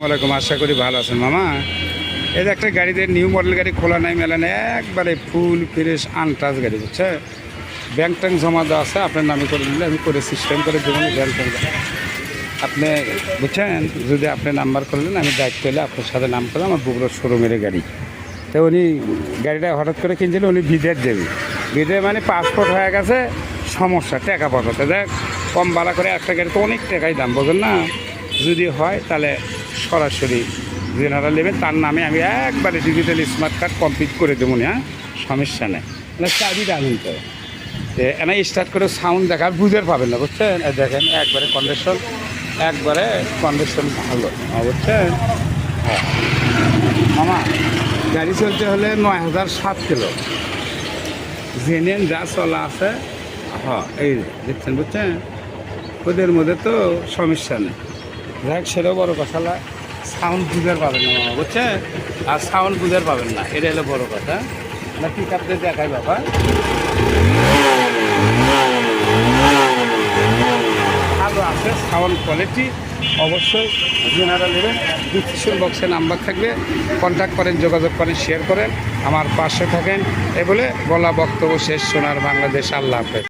ওয়ালাইকুম আশা করি ভালো আছেন মামা। এই যে একটা গাড়িতে নিউ মডেল গাড়ি খোলা নাই, মেলা নেই, একবারে ফুল ফ্রেশ আনটাচ গাড়ি, বুঝছে? ব্যাংক ট্যাঙ্ক জমা দেওয়া আছে, আপনার নামে করে দিলে আমি করে সিস্টেম করে দেবো ব্যাংক ট্যাঙ্ক আপনি, বুঝছেন? যদি আপনি নাম্বার করলেন আমি দায়িত্ব হলে আপনার সাথে নাম করলাম আমার বুকরোর শোরুমের গাড়ি। তো উনি গাড়িটা হঠাৎ করে কিনছিল, উনি ভিদের দেবে। ভিদে মানে পাসপোর্ট হয়ে গেছে, সমস্যা, টাকা পাঠাতে। দেখ, কম ভাড়া করে একটা গাড়ি তো অনেক টাকাই দাম, বোঝেন না? যদি হয় তাহলে সরাসরি যেনারা নেবেন তার নামে আমি একবারে ডিজিটাল স্মার্ট কার্ড কমপ্লিট করে দেবো না হ্যাঁ? সমস্যা নেই। না চাবিটা আনুন তো। এনা স্টার্ট করে সাউন্ড দেখার বুঝে পাবেন না বুঝছেন? দেখেন একবারে কন্ডিশন একবারে কন্ডিশন ভালো হ্যাঁ, বুঝছেন? হ্যাঁ। মামা গাড়ি চলতে হলে নয় হাজার সাত কিলো। জেনেন যা চলা আছে হ্যাঁ এই দেখছেন বুঝছেন? ওদের মধ্যে তো সমস্যা নেই। যাক সেটাও বড় কথা না সাউন্ড বুঝার পাবেন না মামা বুঝছেন? আর সাউন্ড বুঝার পাবেন না, এটা হলো বড় কথা। না পিক আপতে দেখাই বাবা। ভালো আছে সাউন্ড কোয়ালিটি অবশ্যই যেনারা নেবেন ডিসক্রিপশন বক্সে নাম্বার থাকবে। কন্ট্যাক্ট করেন, যোগাযোগ করেন শেয়ার করেন, আমার পাশে থাকেন। এ বলে বলা বক্তব্য শেষ শোনার বাংলাদেশ, আল্লাহ হাফেজ।